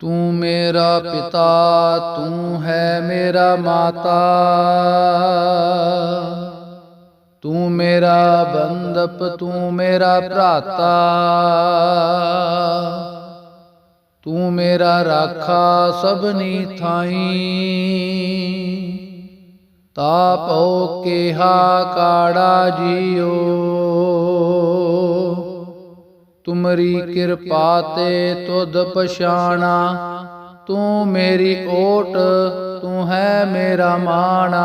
ਤੂੰ ਮੇਰਾ ਪਿਤਾ, ਤੂੰ ਹੈ ਮੇਰਾ ਮਾਤਾ। ਤੂੰ ਮੇਰਾ ਬੰਦਪ ਤੂੰ ਮੇਰਾ ਭਰਾਤਾ। ਤੂੰ ਮੇਰਾ ਰਾਖਾ ਸਭਨੀ ਥਾਈ। ਤਾਪੋ ਕਿਹਾ ਕਾੜਾ ਜੀਓ। ਤੁਮਰੀ ਕਿਰਪਾ ਤੇ ਤੁਧ ਪਛਾਣਾ। ਤੂੰ ਮੇਰੀ ਓਟ ਤੂੰ ਹੈ ਮੇਰਾ ਮਾਣਾ।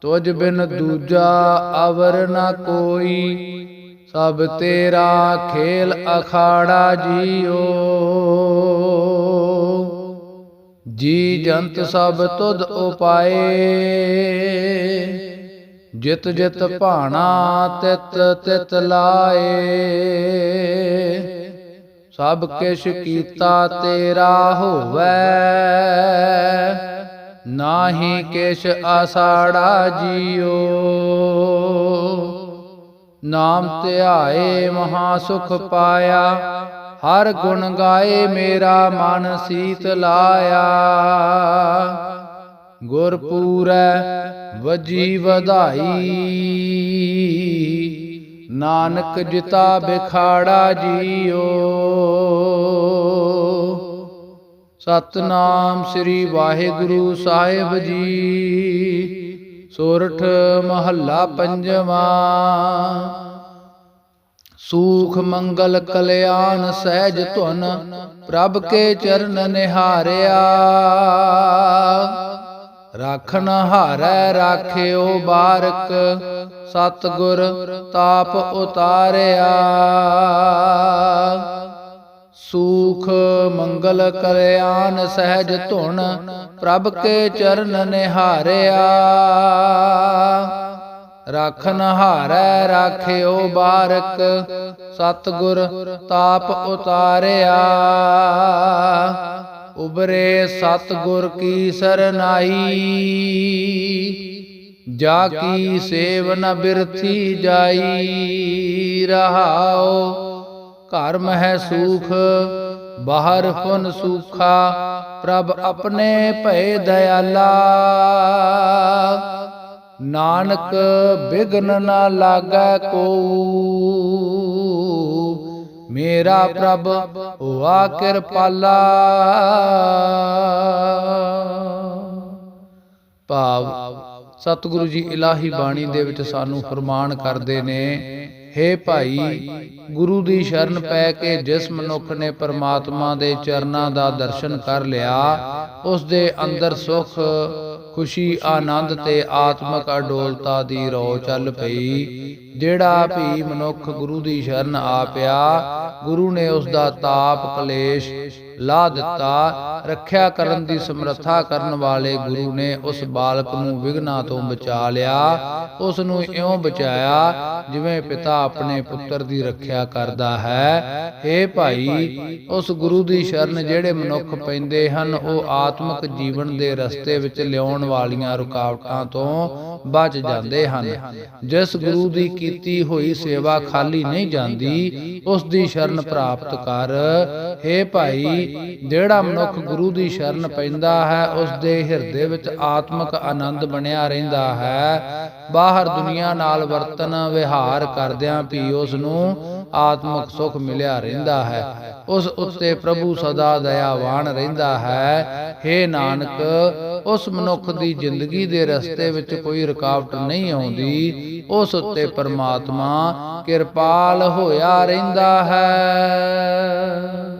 ਤੁਝ ਬਿਨ ਦੂਜਾ ਅਵਰ ਨਾ ਕੋਈ। ਸਭ ਤੇਰਾ ਖੇਲ ਅਖਾੜਾ ਜੀਓ। ਜੀ ਜੰਤ ਸਭ ਤੁਧ ਉਪਾਏ। ਜਿਤ ਜਿਤ ਭਾਣਾ ਤਿਤ ਤਿਤ ਲਾਏ। ਸਭ ਕਿਛ ਕੀਤਾ ਤੇਰਾ ਹੋਵੇ। ਨਾਹੀ ਕਿਛ ਆਸਾੜਾ ਜੀਓ। ਨਾਮ ਧਿਆਏ ਮਹਾ ਸੁਖ ਪਾਇਆ। ਹਰ ਗੁਣ ਗਾਏ ਮੇਰਾ ਮਨ ਸੀਤ ਲਾਇਆ। ਗੁਰ ਪੂਰੈ ਵਜੀ ਵਧਾਈ। ਨਾਨਕ ਜਿਤਾ ਬਿਖਾੜਾ ਜੀਓ। ਸਤਨਾਮ ਸ੍ਰੀ ਵਾਹਿਗੁਰੂ ਸਾਹਿਬ ਜੀ। ਸੋਰਠ ਮਹੱਲਾ ਪੰਜਵਾਂ। ਸੂਖ ਮੰਗਲ ਕਲਿਆਣ ਸਹਿਜ ਧੁਨ ਪ੍ਰਭ ਕੇ ਚਰਨ ਨਿਹਾਰਿਆ। ਰਾਖਣ ਹਾਰੈ ਰਾਖਿਓ ਬਾਰਕ, ਸਤਗੁਰ ਤਾਪ ਉਤਾਰਿਆ। ਸੂਖ ਮੰਗਲ ਕਲਿਆਣ ਸਹਿਜ ਧੁਨ ਪ੍ਰਭ ਕੇ ਚਰਨ ਨਿਹਾਰਿਆ। ਰਾਖਨ ਹਾਰੈ ਰਾਖਿਓ ਬਾਰਕ, ਸਤਗੁਰ ਤਾਪ ਉਤਾਰਿਆ। ਉਬਰੇ ਸਤਗੁਰ ਕੀ ਸਰਨਾਈ ਜਾ ਕੀ ਸੇਵ ਨ ਬਿਰਥੀ ਜਾਈ। ਰਹਾਓ ਘਰ ਮਹਿ ਸੁਖ, ਬਾਹਰ ਫੁਨ ਸੂਖਾ। ਪ੍ਰਭ ਆਪਣੇ ਭਏ ਦਇਆਲਾ। ਨਾਨਕ ਬਿਗਨ ਨਾ ਲਾਗੈ ਕੋ। ਮੇਰਾ ਪ੍ਰਭ ਹੋਆ ਕਿਰਪਾਲਾ। ਭਾਵ ਸਤਿਗੁਰੂ ਜੀ ਇਲਾਹੀ ਬਾਣੀ ਦੇ ਵਿੱਚ ਸਾਨੂੰ ਫਰਮਾਨ ਕਰਦੇ ਨੇ ਹੇ ਭਾਈ ਗੁਰੂ ਦੀ ਸ਼ਰਨ ਪੈ ਕੇ ਜਿਸ ਮਨੁੱਖ ਨੇ ਪਰਮਾਤਮਾ ਦੇ ਚਰਨਾਂ ਦਾ ਦਰਸ਼ਨ ਕਰ ਲਿਆ ਉਸ ਦੇ ਅੰਦਰ ਸੁਖ ਖੁਸ਼ੀ ਆਨੰਦ ਤੇ ਆਤਮਿਕ ਅਡੋਲਤਾ ਦੀ ਰੋ ਚੱਲ ਪਈ ਜਿਹੜਾ ਵੀ ਮਨੁੱਖ ਗੁਰੂ ਦੀ ਸ਼ਰਨ ਆ ਪਿਆ ਗੁਰੂ ਨੇ ਉਸ ਦਾ ਤਾਪ ਕਲੇਸ਼ ਲਾ ਦਿੱਤਾ। ਰੱਖਿਆ ਕਰਨ ਦੀ ਸਮਰੱਥਾ ਕਰਨ ਵਾਲੇ ਗੁਰੂ ਨੇ ਉਸ ਬਾਲਕ ਨੂੰ ਵਿਗਨਾ ਤੋਂ ਬਚਾ ਲਿਆ। ਉਸ ਨੂੰ ਇਉਂ ਬਚਾਇਆ ਜਿਵੇਂ ਪਿਤਾ ਆਪਣੇ ਪੁੱਤਰ ਦੀ ਰੱਖਿਆ ਕਰਦਾ ਹੈ। ਏ ਭਾਈ, ਉਸ ਗੁਰੂ ਦੀ ਸ਼ਰਨ ਜਿਹੜੇ ਮਨੁੱਖ ਪੈਂਦੇ ਹਨ, ਉਹ ਆਤਮਿਕ ਜੀਵਨ ਦੇ ਰਸਤੇ ਵਿੱਚ ਲਿਆਉਣ ਵਾਲੀਆਂ ਰੁਕਾਵਟਾਂ ਤੋਂ ਬਚ ਜਾਂਦੇ ਹਨ। ਜਿਸ ਗੁਰੂ ਦੀ ਕੀਤੀ ਹੋਈ ਸੇਵਾ ਖਾਲੀ ਨਹੀਂ ਜਾਂਦੀ, ਉਸ ਦੀ ਸ਼ਰਨ ਪ੍ਰਾਪਤ ਕਰ। ਏ ਭਾਈ, ਜਿਹੜਾ ਮਨੁੱਖ ਗੁਰੂ ਦੀ ਸ਼ਰਨ ਪੈਂਦਾ ਹੈ ਉਸ ਦੇ ਹਿਰਦੇ ਵਿੱਚ ਆਤਮਿਕ ਆਨੰਦ ਬਣਿਆ ਰਹਿੰਦਾ ਹੈ। ਬਾਹਰ ਦੁਨੀਆ ਨਾਲ ਵਰਤਨ, ਵਿਹਾਰ ਕਰਦਿਆਂ ਵੀ ਉਸ ਨੂੰ ਆਤਮਿਕ ਸੁਖ ਮਿਲਿਆ ਰਹਿੰਦਾ ਹੈ। ਉਸ ਉੱਤੇ ਪ੍ਰਭੂ ਸਦਾ ਦਇਆਵਾਨ ਰਹਿੰਦਾ ਹੈ। हे ਨਾਨਕ, ਉਸ ਮਨੁੱਖ ਦੀ ਜ਼ਿੰਦਗੀ ਦੇ ਰਸਤੇ ਵਿੱਚ ਕੋਈ ਰੁਕਾਵਟ ਨਹੀਂ ਆਉਂਦੀ। ਉਸ ਉੱਤੇ ਪਰਮਾਤਮਾ ਕਿਰਪਾਲ ਹੋਇਆ ਰਹਿੰਦਾ ਹੈ।